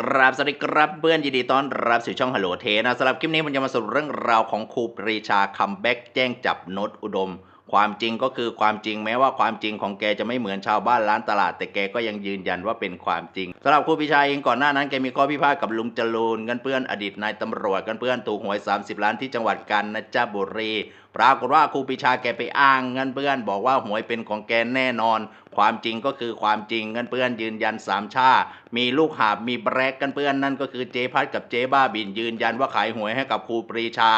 กราบสวัสดีครับเพื่อนยินดีต้อนรับสู่ช่องฮัลโหลเทนะสำหรับคลิปนี้ผมจะมาสรุปเรื่องราวของครูปรีชาคัมแบ็กแจ้งจับโนตอุดม ความจริงก็คือความจริงแม้ว่าความจริงของแกจะไม่เหมือนชาวบ้านร้านตลาด แต่แกก็ยังยืนยันว่าเป็นความจริงสำหรับครูปรีชาเองก่อนหน้านั้นแกมีข้อพิพาทกับลุงจรูนกันเพื่อนอดีตนายตำรวจกันเพื่อนถูกหวย 30 ล้านที่จังหวัดกาญจนบุรีปรากฏว่าครูปรีชาแกไปอ้างเงินเพื่อน บอกว่าหวยเป็นของแกแน่นอน ความจริงก็คือความจริงกันเพื่อนยืนยันสามชา มีลูกหาบมีแบรกกันเพื่อนนั่นก็คือเจ๊พัดกับเจ๊บ้าบินยืนยันว่าขายหวยให้กับครูปรีชา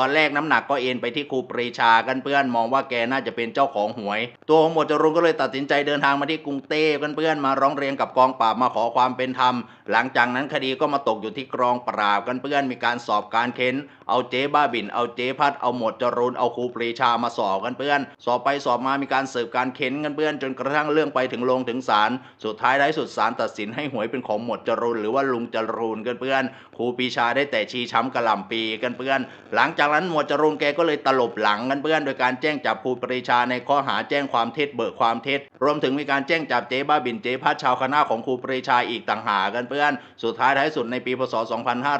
ตอนแรกน้ำหนักก็เอ็นไปที่ครูปรีชากันเพื่อนมองว่าแกน่าจะเป็นเจ้าของหวย ตัวของหมวดจรูนก็เลยตัดสินใจเดินทางมาที่กรุงเทพกันเพื่อนมาร้องเรียนกับกองปราบมาขอความเป็นธรรม หลังจากนั้นคดีก็มาตกอยู่ที่กองปราบกันเพื่อนมีการสอบการเค้น เอาเจ๊บ้าบิน เอาเจ๊พัด เอาหมวดจรูน เอาครูปรีชามาสอบกันเพื่อน สอบไปสอบมามีการสืบการเค้นกันเพื่อน จนกระทั่งเรื่องไปถึงโรงถึงศาล สุดท้ายท้ายสุดศาลตัดสินให้หวยเป็นของหมวดจรูนหรือว่าลุงจรูนกันเพื่อน ครูปรีชาได้แต่ชี้ช้ำกระหล่ำปีกันเพื่อน หลังจากนั้นหมวดจรูนแกก็เลยตลบหลังกันเพื่อน โดยการแจ้งจับครูปรีชาในข้อหาแจ้งความเท็จเบิกความเท็จ รวมถึงมีการแจ้งจับเจ๊บ้าบินเจ๊พัดชาวคณะของครูปรีชาอีกต่างหากกันเพื่อน สุดท้ายท้ายสุดในปีพศ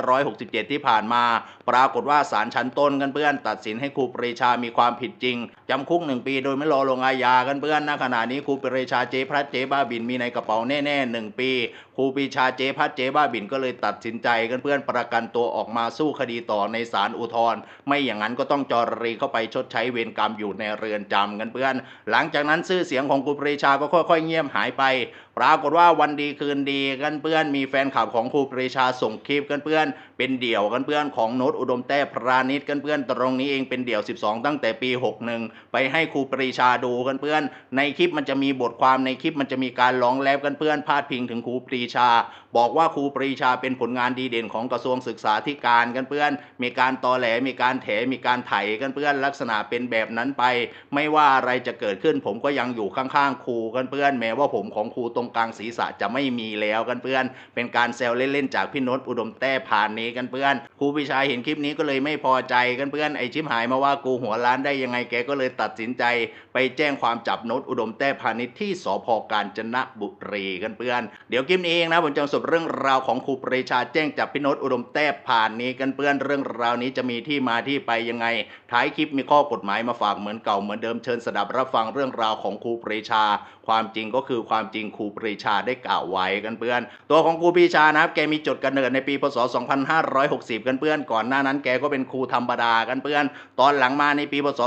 2567 ที่ผ่านมาปรากฏว่าศาลชั้นต้นกันเพื่อน ตัดสินให้ครูปรีชามีความผิดจริง จำคุกหนึ่งปีโดยไม่รอลงอาญากันเพื่อนณขณะนี้ครูปรีชาเจ๊พัดเจ๊บ้าบินมีในกระเป๋าแน่ๆหนึ่งปีครูปรีชาเจ๊พัดเจ๊บ้าบินก็เลยตัดสินใจกันเพื่อนประกันตัวออกมาสู้คดีต่อในศาลอุทธรณ์ไม่อย่างนั้นก็ต้องจอรีเข้าไปชดใช้เวรกรรมอยู่ในเรือนจำกันเพื่อน หลังจากนั้นชื่อเสียงของครูปรีชาก็ค่อยๆเงียบหายไป ปรากฏว่าวันดีคืนดีกันเพื่อนมีแฟนคลับของครูปรีชาส่งคลิปกันเพื่อน เป็นเดี่ยวกันเพื่อนของโน้ตอุดมแต้พราณิชกันเพื่อนตรงนี้เองเป็นเดี่ยว 12 ตั้งแต่ปี 61 ไปให้ครูปรีชาดูกันเพื่อน ในคลิปมันจะมีบทความในคลิปมันจะมีการร้องแลบกันเพื่อนพาดพิงถึงครูปรีชา บอกว่าครูปรีชาเป็นผลงานดีเด่นของกระทรวงศึกษาธิการกันเพื่อน มีการตอแหลมีการแถมีการไถกันเพื่อนลักษณะเป็นแบบนั้นไป ไม่ว่าอะไรจะเกิดขึ้นผมก็ยังอยู่ข้างๆครูกันเพื่อน แม้ว่าผมของครูตรงกลางศีรษะจะไม่มีแล้วกันเพื่อน เป็นการแซวเล่นๆจากพี่โนตอุดมแต้ผ่านนี้กันเพื่อนครูปรีชาเห็นคลิปนี้ก็เลยไม่พอใจกันเพื่อนไอชิมหายมาว่ากูหัวล้านได้ยังไงแกก็เลยตัดสินใจ ไปแจ้งความจับโนตอุดมแต้พาณิชย์ที่สพกาญจนบุรีกันเพื่อน เดี๋ยวคลิปนี้เองนะผมจะสรุปเรื่องราวของครูปรีชาแจ้งจับพี่โนตอุดมแต้ผ่านนี้กันเพื่อนเรื่องราวนี้จะมีที่มาที่ไปยังไงท้ายคลิปมีข้อกฎหมายมาฝากเหมือนเก่าเหมือนเดิมเชิญสดับรับฟังเรื่องราวของครูปรีชา ความจริงก็คือความจริงครูปรีชาได้กล่าวไว้กันเพื่อน ตัวของครูปรีชานะครับแกมีจุดกำเนิดในปีพศ 2560 กันเพื่อน ก่อนหน้านั้นแกก็เป็นครูธรรมดากันเพื่อน ตอนหลังมาในปีพศ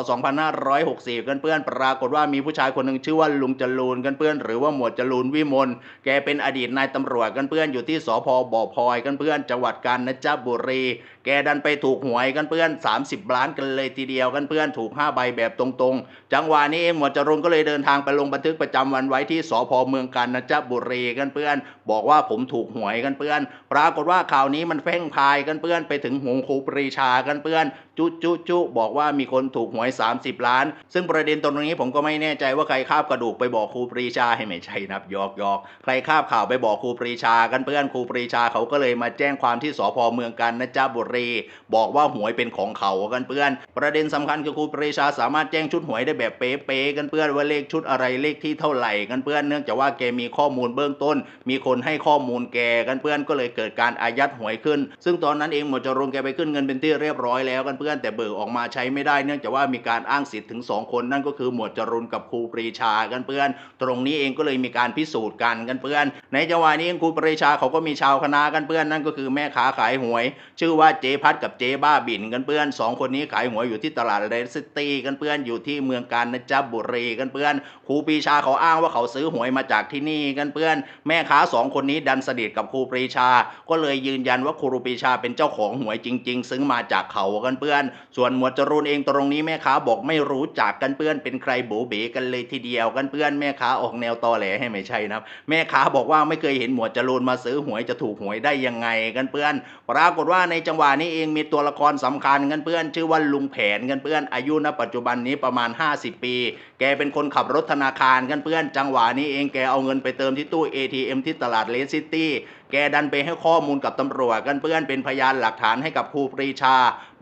2560 กันเพื่อน ปรากฏว่ามีผู้ชายคนหนึ่งชื่อว่าลุงจรูนกันเพื่อน หรือว่าหมวดจรูนวิมลแกเป็นอดีตนายตำรวจกันเพื่อนอยู่ที่สพบ่อพลอยกันเพื่อนจังหวัดกาญจนบุรี แกดันไปถูกหวยกันเพื่อน 30 ล้านกันเลยทีเดียวกันเพื่อนถูก 5 ใบแบบตรงๆ จังหวะนี้เองหมวดจรูนก็เลยเดินทางไปลงบันทึกประจำวันไว้ที่สพเมืองกาญจนบุรีกันเพื่อน บอกว่าผมถูกหวยกันเพื่อน ปรากฏว่าข่าวนี้มันแพร่งพายกันเพื่อนไปถึงหูครูปรีชากันเพื่อนจุจุจุบอกว่ามีคนถูกหวย 30 ล้าน ซึ่งประเด็นตรงนี้ผมก็ไม่แน่ใจว่าใครคาบกระดูกไปบอกครูปรีชาให้ไม่ใช่นับยอกยอกใครคาบข่าวไปบอกครูปรีชากันเพื่อนครูปรีชาเขาก็เลยมาแจ้งความที่สพเมืองกาญจนบุรี บอกว่าหวยเป็นของเขากันเพื่อน ปประเด็นสำคัญคือครูปรีชาสามารถแจ้งชุดหวยได้แบบเป๊ะๆกันเพื่อนว่าเลขชุดอะไรเลขที่เท่าไหร่กันเพื่อนเนื่องจากว่าแกมีข้อมูลเบื้องต้น มีคนให้ข้อมูลแกกันเพื่อนก็เลยเกิดการอายัดหวยขึ้น ซึ่งตอนนั้นเองหมวดจรูนแกไปขึ้นเงินเป็นที่เรียบร้อยแล้วกันเพื่อนแต่เบิกออกมาใช้ไม่ได้ เนื่องจากว่ามีการอ้างสิทธิ์ถึงสองคนนั่นก็คือหมวดจรูนกับครูปรีชากันเพื่อน ตรงนี้เองก็เลยมีการพิสูจน์กันกันเพื่อน ในจังหวะนี้ครูปรีชาเขาก็มีชาวคณะกันเพื่อนนั่นก็คือแม่ค้าขายหวย ชื่อว่าเจ๊พัดกับเจ๊บ้าบินกันเพื่อนสองคนนี้ขายหวยอยู่ที่ตลาดเรสซิตี้กันเพื่อนอยู่ที่เมืองกาญจนบุรีกันเพื่อนครูปีชาเขาอ้างว่าเขาซื้อหวยมาจากที่นี่กันเพื่อน แม่ค้าสองคนนี้ดันสนิทกับครูปีชา ก็เลยยืนยันว่าครูปีชาเป็นเจ้าของหวยจริง ๆ ซื้อมาจากเขากันเพื่อน ส่วนหมวดจรูนเองตรงนี้แม่ค้าบอกไม่รู้จักกันเพื่อน เป็นใครโบเบกันเลยทีเดียวกันเพื่อนแม่ค้าออกแนวตอแหลให้ไม่ใช่นะครับแม่ค้าบอกว่าไม่เคยเห็นหมวดจรูนมาซื้อหวยจะถูกหวยได้ยังไงกันเพื่อน ปรากฏว่าในจังหวะนี้เองมีตัวละครสำคัญกันเพื่อน ชื่อว่าลุงแผนกันเพื่อน อายุณปัจจุบันนี้ประมาณ 50 ปี แกเป็นคนขับรถธนาคารกันเพื่อน จังหวะนี้เองแกเอาเงินไปเติมที่ตู้ ATM ที่ตลาดเลสซิตี้ แกดันไปให้ข้อมูลกับตำรวจกันเพื่อนเป็นพยานหลักฐานให้กับครูปรีชา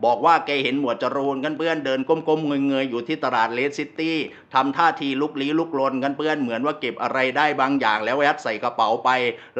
บอกว่าแกเห็นหมวดจรูนกันเพื่อนเดินก้มๆเงยๆอยู่ที่ตลาดเลสซิตี้ทำท่าทีลุกลี้ลุกลนกันเพื่อนเหมือนว่าเก็บอะไรได้บางอย่าง แล้วยัดใส่กระเป๋าไป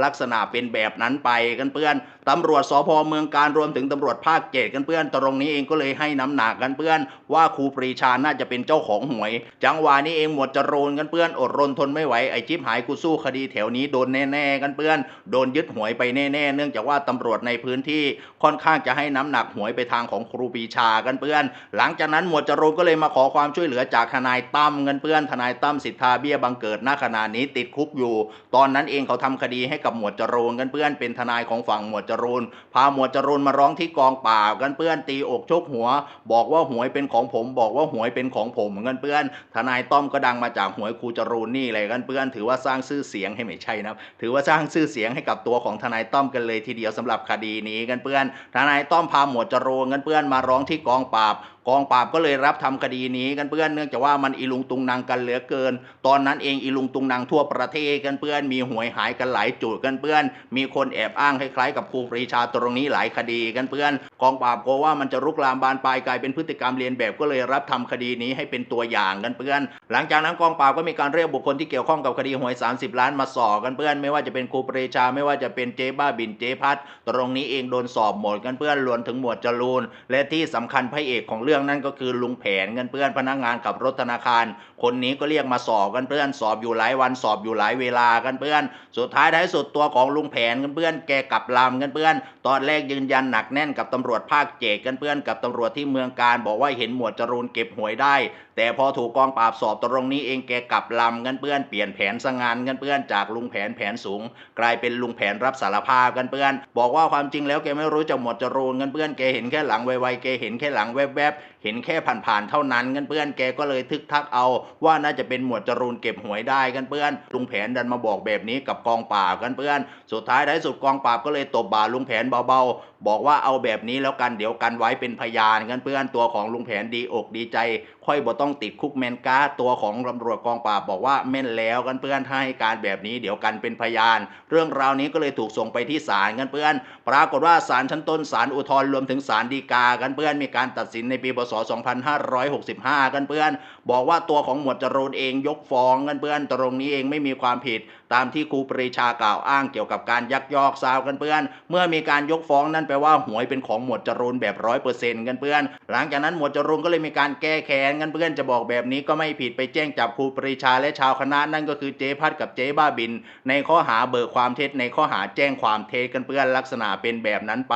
ลักษณะเป็นแบบนั้นไปกันเพื่อนตำรวจสพเมืองการรวมถึงตำรวจภาคเจ็ดกันเพื่อนตรงนี้เองก็เลยให้น้ำหนักกันเพื่อน ว่าครูปรีชาน่าจะเป็นเจ้าของหวย จังหวะนี้เองหมวดจรูนกันเพื่อนอดรนทนไม่ไหวไอจิ๊บหายกูสู้คดีแถวนี้โดนแน่ๆกันเพื่อนโดนยึดหวยไปแน่ๆ เนื่องจากว่าตำรวจในพื้นที่ค่อนข้างจะให้น้ำหนักหวยไปทางของครูปีชากันเพื่อน หลังจากนั้นหมวดจรูนก็เลยมาขอความช่วยเหลือจากทนายตั้มเงินเพื่อนทนายตั้มสิทธาเบี้ยบังเกิดณขณะนี้ติดคุกอยู่ ตอนนั้นเองเขาทำคดีให้กับหมวดจรูนกันเพื่อนเป็นทนายของฝั่งหมวดจรูนพาหมวดจรูนมาร้องที่กองปราบกันเพื่อนตีอกชกหัว บอกว่าหวยเป็นของผม บอกว่าหวยเป็นของผมกันเพื่อน ทนายต้อมก็ดังมาจากหวยครูจรูนนี่เลยกันเพื่อน ถือว่าสร้างชื่อเสียงให้ไม่ใช่นะครับถือว่าสร้างชื่อเสียงให้กับตัวของทนายต้อมกันเลยทีเดียวสำหรับคดีนี้กันเพื่อนทนายต้อมพาหมวดจรูนกันเพื่อนมาร้องที่กองปราบ กองปราบก็เลยรับทำคดีนี้กันเพื่อนเนื่องจากว่ามันอีลุงตุงนางกันเหลือเกิน ตอนนั้นเองอีลุงตุงนางทั่วประเทศกันเพื่อน มีหวยหายกันหลายจุดกันเพื่อน มีคนแอบอ้างคล้ายๆกับครูปรีชาตรงนี้หลายคดีกันเพื่อน กองปราบกลัวว่ามันจะรุกลามบานปลายกลายเป็นพฤติกรรมเรียนแบบก็เลยรับทำคดีนี้ให้เป็นตัวอย่างกันเพื่อน หลังจากนั้นกองปราบก็มีการเรียกบุคคลที่เกี่ยวข้องกับคดีหวย 30 ล้านมาสอบกันเพื่อน ไม่ว่าจะเป็นครูปรีชาไม่ว่าจะเป็นเจ๊บ้าบินเจ๊พัดตรงนี้เองโดนสอบหมดกันเพื่อนรวมถึงหมวดจรูนและที่สำคัญพระเอกของเรื่องนั้นก็คือลุงแผนกันเพื่อนพนักงานขับรถธนาคาร คนนี้ก็เรียกมาสอบกันเพื่อนสอบอยู่หลายวันสอบอยู่หลายเวลากันเพื่อน สุดท้ายท้ายสุดตัวของลุงแผนกันเพื่อนแกกลับลำกันเพื่อน ตอนแรกยืนยันหนักแน่นกับตำรวจภาคเจกันเพื่อนกับตำรวจที่เมืองการบอกว่าเห็นหมวดจรูนเก็บหวยได้ แต่พอถูกกองปราบสอบตรงนี้เองแกกลับลำกันเพื่อนเปลี่ยนแผนสงานกันเพื่อนจากลุงแผนแผนสูง กลายเป็นลุงแผนรับสารภาพกันเพื่อน บอกว่าความจริงแล้วแกไม่รู้จักหมวดจรูนกันเพื่อนแกเห็นแค่หลังไวๆแกเห็นแค่หลังแวบๆ that เห็นแค่ผ่านๆเท่านั้นกันเพื่อนแกก็เลยทึกทักเอาว่าน่าจะเป็นหมวดจรูนเก็บหวยได้กันเพื่อนลุงแผนดันมาบอกแบบนี้กับกองปราบกันเพื่อน สุดท้ายท้ายสุดกองปราบก็เลยตบบ่าลุงแผนเบาๆ บอกว่าเอาแบบนี้แล้วกันเดี๋ยวกันไว้เป็นพยานกันเพื่อนตัวของลุงแผนดีอกดีใจ ค่อยบ่ต้องติดคุกแมนกาตัวของตำรวจกองปราบบอกว่าแม่นแล้วกันเพื่อนถ้าให้การแบบนี้เดี๋ยวกันเป็นพยาน เรื่องราวนี้ก็เลยถูกส่งไปที่ศาลกันเพื่อน ปรากฏว่าศาลชั้นต้นศาลอุทธรณ์รวมถึงศาลฎีกากันเพื่อนมีการตัดสินในปีพศ2565 กันเพื่อน บอกว่าตัวของหมวดจรูนเองยกฟ้องกันเพื่อน ตรงนี้เองไม่มีความผิด ตามที่ครูปรีชากล่าวอ้างเกี่ยวกับการยักยอกทราวกันเพื่อน เมื่อมีการยกฟ้องนั่นแปลว่าหวยเป็นของหมวดจรูนแบบร้อยเปอร์เซ็นต์กันเพื่อน หลังจากนั้นหมวดจรูนก็เลยมีการแก้แค้นกันเพื่อนจะบอกแบบนี้ก็ไม่ผิดไปแจ้งจับครูปรีชาและชาวคณะนั่นก็คือเจ๊พัดกับเจ๊บ้าบิน ในข้อหาเบิกความเท็จในข้อหาแจ้งความเท็จกันเพื่อนลักษณะเป็นแบบนั้นไป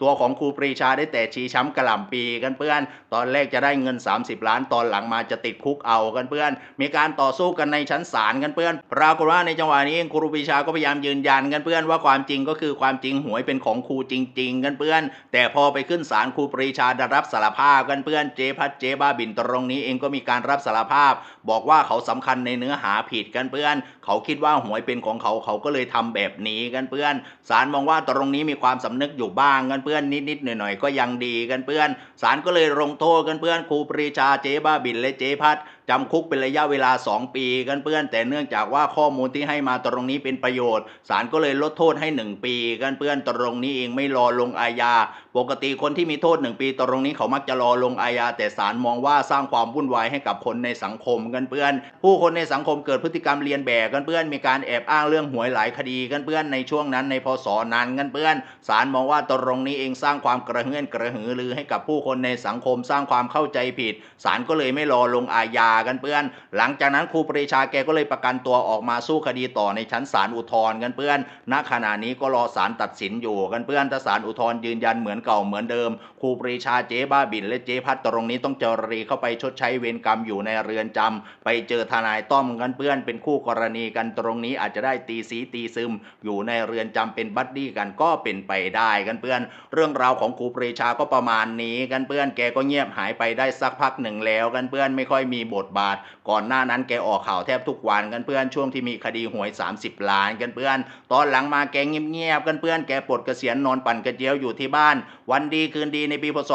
ตัวของครูปรีชาได้แต่ชี้ช้ำกระหล่ำปีกันเพื่อน ตอนแรกจะได้เงิน 30 ล้านตอนหลังมาจะติดคุกเอากันเพื่อน มีการต่อสู้กันในชั้นศาลกันเพื่อนปรากฏว่าในจังหวะนี้เองครูปรีชาก็พยายามยืนยันกันเพื่อนว่าความจริงก็คือความจริงหวยเป็นของครูจริง ๆ กันเพื่อน แต่พอไปขึ้นศาลครูปรีชาได้รับสารภาพกันเพื่อนเจ๊พัดเจ๊บ้าบินตรงนี้เองก็มีการรับสารภาพ บอกว่าเขาสำคัญในเนื้อหาผิดกันเพื่อน เขาคิดว่าหวยเป็นของเขาเขาก็เลยทำแบบนี้กันเพื่อนศาลมองว่าตรงนี้มีความสำนึกอยู่บ้างกันเพื่อนนิดๆหน่อยๆก็ยังดีกันเพื่อนศาลก็เลยลงโทษกันเพื่อนครูปรีชาเจ๊บ้าบินและเจ๊พัดจำคุกเป็นระยะเวลา 2 ปีกันเพื่อน แต่เนื่องจากว่าข้อมูลที่ให้มาตรงนี้เป็นประโยชน์ศาลก็เลยลดโทษให้ 1 ปีกันเพื่อนตรงนี้เองไม่รอลงอาญา ปกติคนที่มีโทษ 1 ปีตรงนี้เขามักจะรอลงอาญา แต่ศาลมองว่าสร้างความวุ่นวายให้กับคนในสังคมกันเพื่อน ผู้คนในสังคมเกิดพฤติกรรมเรียนแบบกันเพื่อนมีการแอบอ้างเรื่องหวยหลายคดีกันเพื่อนในช่วงนั้นในพศนั้นกันเพื่อนศาลมองว่าตรงนี้เองสร้างความกระเฮือนกระหือรือให้กับผู้คนในสังคมสร้างความเข้าใจผิดศาลก็เลยไม่รอลงอาญากันเพื่อน หลังจากนั้นครูปรีชาแกก็เลยประกันตัวออกมาสู้คดีต่อในชั้นศาลอุทธรณ์กันเพื่อน ณ ขณะนี้ก็รอศาลตัดสินอยู่กันเพื่อนถ้าศาลอุทธรณ์ยืนยันเหมือนเก่าเหมือนเดิม ครูปรีชาเจ๊บ้าบินและเจ๊พัดตรงนี้ต้องเจรีเข้าไปชดใช้เวรกรรมอยู่ในเรือนจำไปเจอทนายต้อมกันเพื่อนเป็นคู่กรณีกันตรงนี้อาจจะได้ตีสีตีซึม อยู่ในเรือนจำเป็นบัดดี้กันก็เป็นไปได้กันเพื่อน เรื่องราวของครูปรีชาก็ประมาณนี้กันเพื่อนแกก็เงียบหายไปได้สักพักหนึ่งแล้วกันเพื่อนไม่ค่อยมีบทบาท ก่อนหน้านั้นแกออกข่าวแทบทุกวันกันเพื่อนช่วงที่มีคดีหวย 30 ล้านกันเพื่อน ตอนหลังมาแกเงียบๆกันเพื่อนแกปลดเกษียณนอนปั่นกระเจียวอยู่ที่บ้าน วันดีคืนดีในปีพศ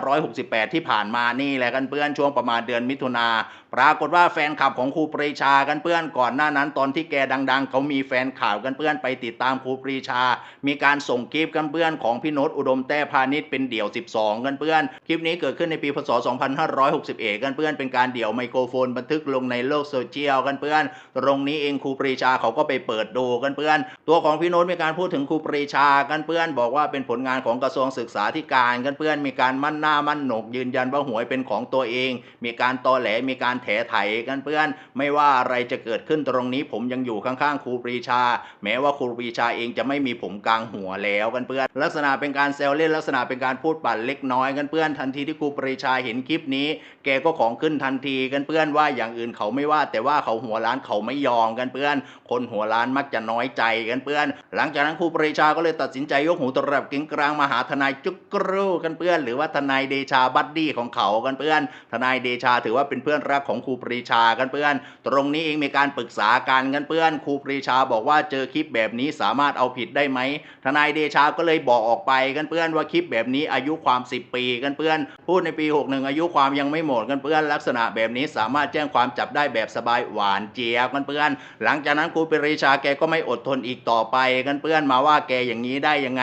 2568 ที่ผ่านมานี่แหละกันเพื่อนช่วงประมาณเดือนมิถุนาปรากฏว่าแฟนคลับของครูปรีชากันเพื่อนก่อนหน้านั้นตอนที่แกดัง ๆ เขามีแฟนข่าวกันเพื่อนไปติดตามครูปรีชา มีการส่งคลิปกันเพื่อนของพี่โนตอุดมแต้พาณิชย์เป็นเดี่ยว 12 กันเพื่อน คลิปนี้เกิดขึ้นในปีพศ 2561 กันเพื่อนเป็นการเดี่ยวไมโครโฟนบันทึกลงในโลกโซเชียลกันเพื่อน ตรงนี้เองครูปรีชาเขาก็ไปเปิดดูกันเพื่อน ตัวของพี่โนตมีการพูดถึงครูปรีชากันเพื่อน บอกว่าเป็นผลงานของกระทรวงศึกษาธิการกันเพื่อน มีการมั่นหน้ามั่นหนกยืนยันว่าหวยเป็นของตัวเอง มีการตอแหลมีการแถไถกันเพื่อน ไม่ว่าอะไรจะเกิดขึ้นตรงนี้ ผมยังอยู่ข้างๆครูปรีชา แม้ว่าครูปรีชาเองจะไม่มีผมกลางหัวแล้วกันเพื่อน ลักษณะเป็นการแซวเล่นลักษณะเป็นการพูดปั่นเล็กน้อยกันเพื่อน ทันทีที่ครูปรีชาเห็นคลิปนี้ แกก็ของขึ้นทันทีกันเพื่อนว่าอย่างอื่นเขาไม่ว่า แต่ว่าเขาหัวร้านเขาไม่ยอมกันเพื่อน คนหัวร้านมักจะน้อยใจกันเพื่อน หลังจากนั้นครูปรีชาก็เลยตัดสินใจยกหูตรับกิ้งกลางมาหาทนายจุกกรูกันเพื่อน หรือว่าทนายเดชาบัดดี้ของเขากันเพื่อน ทนายเดชาถือว่าเป็นเพื่อนรักของครูปรีชากันเพื่อน ตรงนี้เองมีการปรึกษากันกันเพื่อนครูปรีชาบอกว่าเจอคลิปแบบนี้สามารถเอาผิดได้ไหมทนายเดชาก็เลยบอกออกไปกันเพื่อนว่าคลิปแบบนี้อายุความ 10 ปีกันเพื่อน พูดในปี 61 อายุความยังไม่หมดกันเพื่อน ลักษณะแบบนี้สามารถแจ้งความจับได้แบบสบายหวานเจี๊ยบกันเพื่อน หลังจากนั้นครูปรีชาแกก็ไม่อดทนอีกต่อไปกันเพื่อนมาว่าแกอย่างนี้ได้ยังไง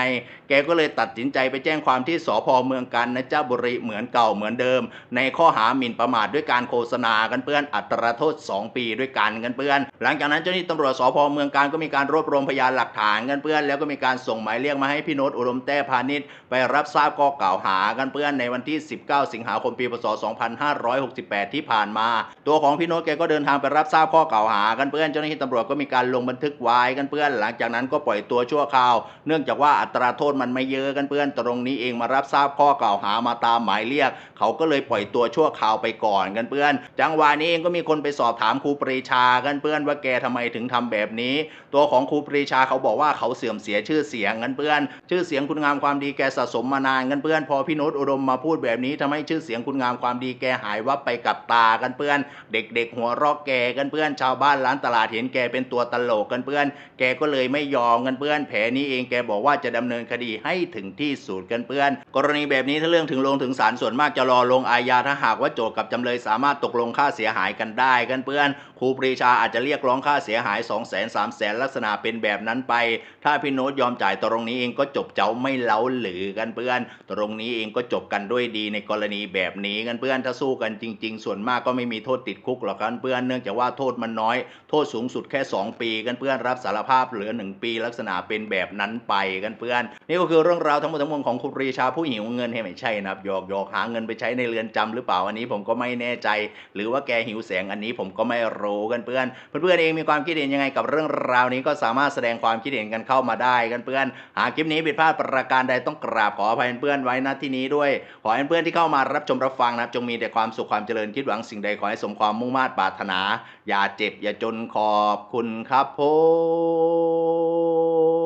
แกก็เลยตัดสินใจไปแจ้งความที่สพเมืองกันนะจ้าบุรีเหมือนเก่าเหมือนเดิม ในข้อหาหมิ่นประมาทด้วยการโฆษณากันเพื่อนอัตราโทษ 2 ปีด้วยกันกันเพื่อน หลังจากนั้นเจ้าหน้าที่ตำรวจสพเมืองการก็มีการรวบรวมพยานหลักฐานกันเพื่อน แล้วก็มีการส่งหมายเรียกมาให้พี่โนตอุดมแต้พาณิชย์ไปรับทราบข้อกล่าวหากันเพื่อนในวันที่ 19 สิงหาคมปีพศ 2568 ที่ผ่านมา ตัวของพี่โนตแกก็เดินทางไปรับทราบข้อกล่าวหากันเพื่อน เจ้าหน้าที่ตำรวจก็มีการลงบันทึกไว้กันเพื่อน หลังจากนั้นก็ปล่อยตัวชั่วคราว เนื่องจากว่าอัตราโทษมันไม่เยอะกันเพื่อนตรงนี้เองมารับทราบข้อกล่าวหามาตามหมายเรียก เขาก็เลยปล่อยตัวชั่วคราวไปก่อนกันเพื่อนจังหวะนี้เองก็มีคนไปสอบถามครูปรีชากันเพื่อนว่าแกทำไมถึงทำแบบนี้ ตัวของครูปรีชาเขาบอกว่าเขาเสื่อมเสียชื่อเสียงกันเพื่อน ชื่อเสียงคุณงามความดีแกสะสมมานานกันเพื่อน พอพี่น้ตอุดมมาพูดแบบนี้ทำให้ชื่อเสียงคุณงามความดีแกหายวับไปกับตากันเพื่อน เด็ก ๆ หัวเรอกแกกันเพื่อนชาวบ้านร้านตลาดเห็นแกเป็นตัวตลกกันเพื่อน แกก็เลยไม่ยอมกันเพื่อน แผลนี้เองแกบอกว่าจะดำเนินคดีให้ถึงที่สุดกันเพื่อน กรณีแบบนี้ถ้าเรื่องถึงลงถึงศาลส่วนมากจะรอลงอาญาถ้าหากว่าโจทก์กับจำเลยสามารถตกลงค่าเสียหายกันได้กันเพื่อนครูปรีชาอาจจะเรียกร้องค่าเสียหาย 2 0 0 0 0 0 3 0 0 0ลักษณะเป็นแบบนั้นไป ถ้าพี่โน้ตยอมจ่ายตรงนี้เองก็จบเจ้าไม่เล้าหรือกันเพื่อน ตรงนี้เองก็จบกันด้วยดีในกรณีแบบนี้กันเพื่อนถ้าสู้กันจริง ๆ ส่วนมากก็ไม่มีโทษติดคุกหรอกกันเพื่อนเนื่องจากว่าโทษมันน้อย โทษสูงสุดแค่ 2 ปีกันเพื่อนรับสารภาพเหลือ 1 ปีลักษณะเป็นแบบนั้นไปกันเพื่อน นี่ก็คือเรื่องราวทั้งหมดทั้งมวลของครูปรีชาผู้หิวเงินให้ไม่ใช่นะครับหยอกหยอกหาเงินไปใช้ในเรือนจำหรือเปล่าอันนี้ผมก็ไม่แน่ใจหรือว่าแกหิวแสงอันนี้ผมก็ไม่รู้กันเพื่อนเพื่อนๆเองมีความคิดเห็นยังไงกับเรื่องราวนี้ก็สามารถแสดงความคิดเห็นกันเข้ามาได้กันเพื่อนหากคลิปนี้ผิดพลาดประการใดต้องกราบขออภัยเพื่อนไว้ณที่นี้ด้วย ขอให้เพื่อนที่เข้ามารับชมรับฟังนะครับจงมีแต่ความสุขความเจริญคิดหวังสิ่งใดขอให้สมความมุ่งมา่ปรารถนา อย่าเจ็บอย่าจนขอบคุณครับผม